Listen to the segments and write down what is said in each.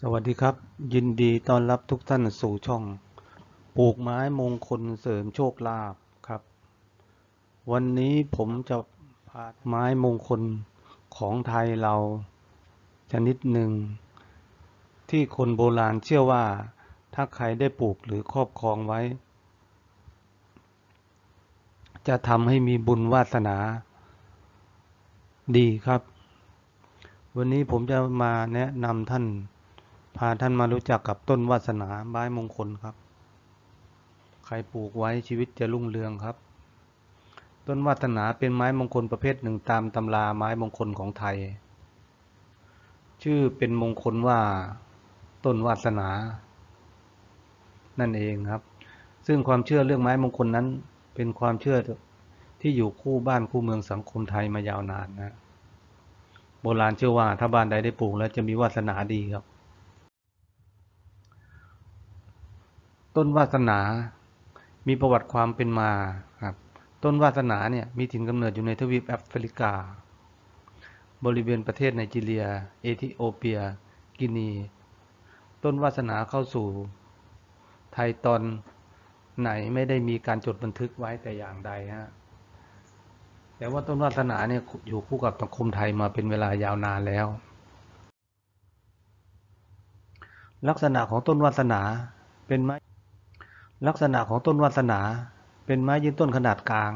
สวัสดีครับ ยินดีต้อนรับทุกท่านสู่ช่อง ปลูกไม้มงคลเสริมโชคลาภครับ วันนี้ผมจะพาไม้มงคลของไทยเราชนิดหนึ่ง ที่คนโบราณเชื่อว่า ถ้าใครได้ปลูกหรือครอบครองไว้ จะทำให้มีบุญวาสนา ดีครับ วันนี้ผมจะมาแนะนำท่าน พาท่านมารู้จักกับต้นวาสนาไม้มงคลครับ ใครปลูกไว้ชีวิตจะรุ่งเรืองครับ ต้นวาสนาเป็นไม้มงคลประเภทหนึ่งตามตำราไม้มงคลของไทย ชื่อเป็นมงคลว่า ต้นวาสนา นั่นเองครับ ซึ่งความเชื่อเรื่องไม้มงคลนั้น เป็นความเชื่อที่อยู่คู่บ้านคู่เมืองสังคมไทยมายาวนานนะ โบราณเชื่อว่าถ้าบ้านใดได้ปลูกแล้วจะมีวาสนาดีครับ ต้นวาสนา มีประวัติความเป็นมาครับ ต้นวาสนาเนี่ยมีถิ่นกำเนิดอยู่ในทวีปแอฟริกา บริเวณประเทศไนจีเรีย เอธิโอเปีย กินี ต้นวาสนาเข้าสู่ ไทยตอนไหนไม่ได้มีการจดบันทึกไว้แต่อย่างใดฮะ แต่ว่าต้นวาสนาเนี่ยอยู่คู่กับสังคมไทยมาเป็นเวลายาวนานแล้ว ลักษณะของต้นวาสนาเป็นไม้ ลักษณะของต้นวาสนาเป็นไม้ยืนต้นขนาดกลาง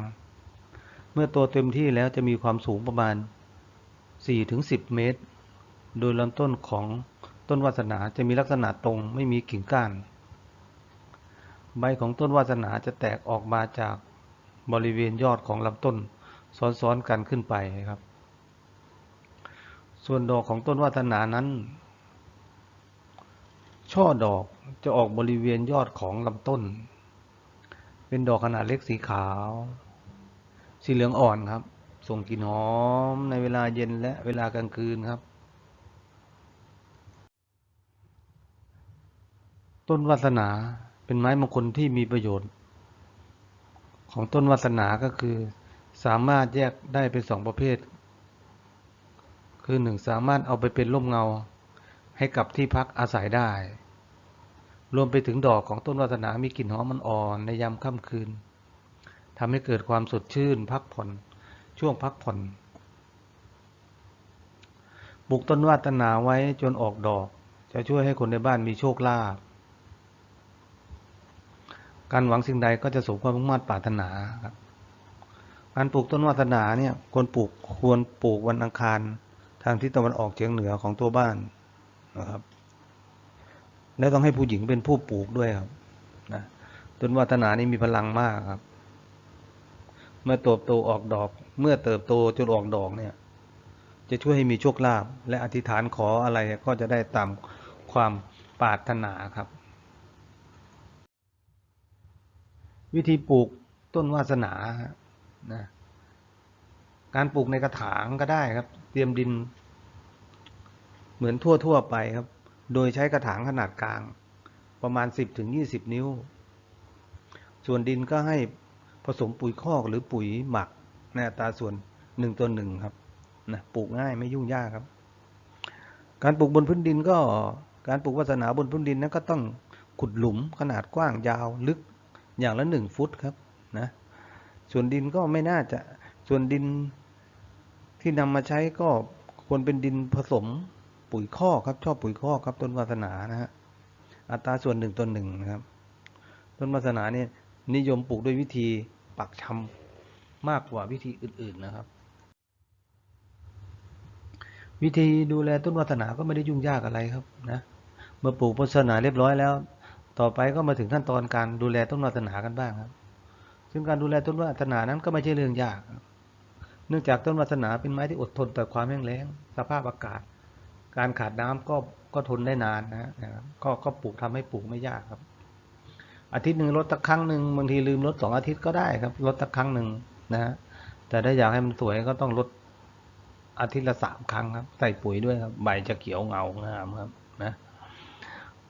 เมื่อโตเต็มที่แล้วจะมีความสูงประมาณ 4-10 เมตร โดยลำต้นของต้นวาสนาจะมีลักษณะตรงไม่มีกิ่งก้าน ใบของต้นวาสนาจะแตกออกมาจากบริเวณยอดของลำต้นซ้อนๆกันขึ้นไปครับ ส่วนดอกของต้นวาสนานั้น ช่อดอกจะออกบริเวณยอดของลำต้น เป็นดอกขนาดเล็กสีขาว สีเหลืองอ่อนครับ ส่งกลิ่นหอมในเวลาเย็นและเวลากลางคืนครับ ต้นวาสนาเป็นไม้มงคลที่มีประโยชน์ ของต้นวาสนาก็คือ สามารถแยกได้เป็นสองประเภท คือหนึ่งสามารถเอาไปเป็นร่มเงา ให้กับที่พักอาศัยได้ รวมไปถึงดอกของต้นวาสนามีกลิ่นหอมมันอ่อนในยามค่ำคืนทำให้เกิดความสดชื่นพักผ่อน ช่วงพักผ่อนปลูกต้นวาสนาไว้จนออกดอก จะช่วยให้คนในบ้านมีโชคลาภการหวังสิ่งใดก็จะสมความมุ่งมั่นปรารถนาครับการปลูกต้นวาสนาเนี่ยควรปลูกควรปลูกวันอังคาร ทางทิศตะวันออกเฉียงเหนือของตัวบ้าน นะครับ และต้องให้ผู้หญิงเป็นผู้ปลูกด้วยครับนะต้นวาสนานี่มีพลังมากครับ เมื่อเติบโตออกดอก เมื่อเติบโตจนออกดอกเนี่ย จะช่วยให้มีโชคลาภและอธิษฐานขออะไรก็จะได้ตามความปรารถนาครับ วิธีปลูกต้นวาสนานะการปลูกในกระถางก็ได้ครับ เตรียมดิน เหมือนทั่วๆไปครับ โดยใช้กระถางขนาดกลาง ประมาณ 10-20 นิ้ว ส่วนดินก็ให้ผสมปุ๋ยคอกหรือปุ๋ยหมักในอัตราส่วนหนึ่งต่อหนึ่งครับนะปลูกง่ายไม่ยุ่งยากครับ การปลูกบนพื้นดินก็การปลูกวาสนาบนพื้นดินนั้นก็ต้องขุดหลุมขนาดกว้างยาวลึกอย่างละหนึ่งฟุตครับนะส่วนดินก็ไม่น่าจะส่วนดินที่นำมาใช้ก็ควรเป็นดินผสม ปุ๋ยคอกครับชอบปุ๋ยคอกครับต้นวาสนานะฮะอัตราส่วนหนึ่งต่อหนึ่งนะครับ ต้นวาสนาเนี่ยนิยมปลูกด้วยวิธีปักชำมากกว่าวิธีอื่น ๆนะครับ วิธีดูแลต้นวาสนาก็ไม่ได้ยุ่งยากอะไรครับนะเมื่อปลูกวาสนาเรียบร้อยแล้ว ต่อไปก็มาถึงขั้นตอนการดูแลต้นวาสนากันบ้างครับ ซึ่งการดูแลต้นวาสนานั้นก็ไม่ใช่เรื่องยาก เนื่องจากต้นวาสนาเป็นไม้ที่อดทนต่อความแห้งแล้ง สภาพอากาศ การขาดน้ำก็ก็ทนได้นานนะครับก็ก็ปลูกทำให้ปลูกไม่ยากครับ อาทิตย์หนึ่งลดสักครั้งหนึ่งบางทีลืมลดสองอาทิตย์ก็ได้ครับลดสักครั้งหนึ่งนะฮะแต่ถ้าอยากให้มันสวยก็ต้องลดอาทิตย์ละสามครั้งครับ ใส่ปุ๋ยด้วยครับ ใบจะเขียวเงางามครับ นะ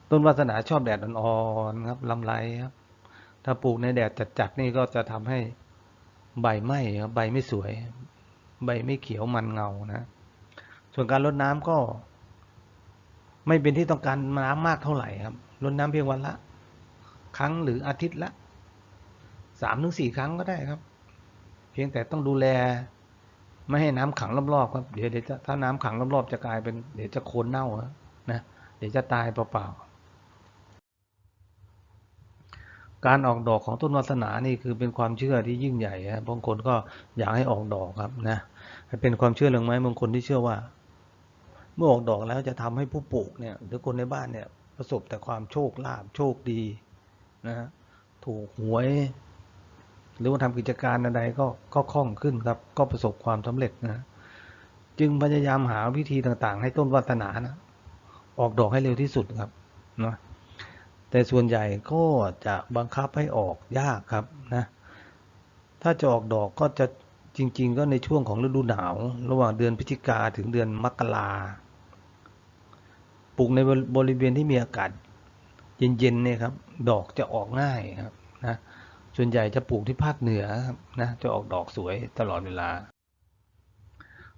ต้นวาสนาชอบแดดอ่อนๆครับลำไรครับ ถ้าปลูกในแดดจัดๆนี่ก็จะทำให้ใบไหม้ครับใบไม่สวย ใบไม่เขียวมันเงานะ ส่วนการรดน้ำก็ ไม่เป็นที่ต้องการน้ำมากเท่าไหร่ครับรดน้ำเพียงวันละ ครั้งหรืออาทิตย์ละสามถึงสี่ครั้งก็ได้ครับ เพียงแต่ต้องดูแล ไม่ให้น้ำขังรอบๆครับเดี๋ยวเดี๋ยวถ้าน้ำขังรอบๆจะกลายเป็นเดี๋ยวจะโคนเน่านะเดี๋ยวจะตายเปล่าๆการออกดอกของต้นวาสนานี่คือเป็นความเชื่อที่ยิ่งใหญ่ฮะบางคนก็อยากให้ออกดอกครับนะเป็นความเชื่อเรื่องไม้มงคลที่เชื่อว่า มื่อออกดอกแล้วจะทำให้ผู้ปลูกเนี่ยหรือคนในบ้านเนี่ยประสบแต่ความโชคลาภโชคดีนะฮะถูกหวย หรือว่าทำกิจการใดก็ก็คล่องขึ้นครับ ก็ประสบความสำเร็จนะจึงพยายามหาวิธีต่างๆ ให้ต้นวาสนานะออกดอกให้เร็วที่สุดครับนะแต่ส่วนใหญ่ก็จะบังคับให้ออกยากครับนะถ้าจะออกดอกก็จะจริง ๆ ก็ในช่วงของฤดูหนาว ระหว่างเดือนพฤศจิกาถึงเดือนมกรา ปลูกในบริเวณที่มีอากาศเย็นๆเนี่ยครับ ดอกจะออกง่ายครับนะส่วนใหญ่จะปลูกที่ภาคเหนือครับนะจะออกดอกสวยตลอดเวลา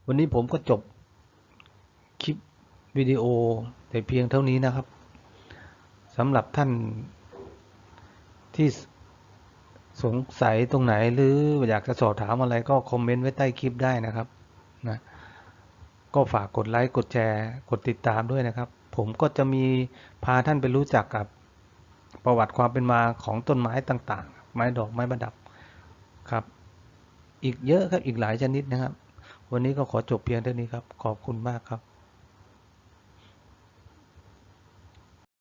วันนี้ผมก็จบคลิปวิดีโอแต่เพียงเท่านี้นะครับสำหรับท่านที่สงสัยตรงไหนหรืออยากจะสอบถามอะไรก็คอมเมนต์ไว้ใต้คลิปได้นะครับนะก็ฝากกดไลค์กดแชร์ กดติดตามด้วยนะครับ ผมก็จะมีพาท่านไปรู้จักกับประวัติความเป็นมาของต้นไม้ต่างๆ ไม้ดอกไม้ประดับครับ อีกเยอะครับอีกหลายชนิดนะครับ วันนี้ก็ขอจบเพียงเท่านี้ครับ ขอบคุณมากครับ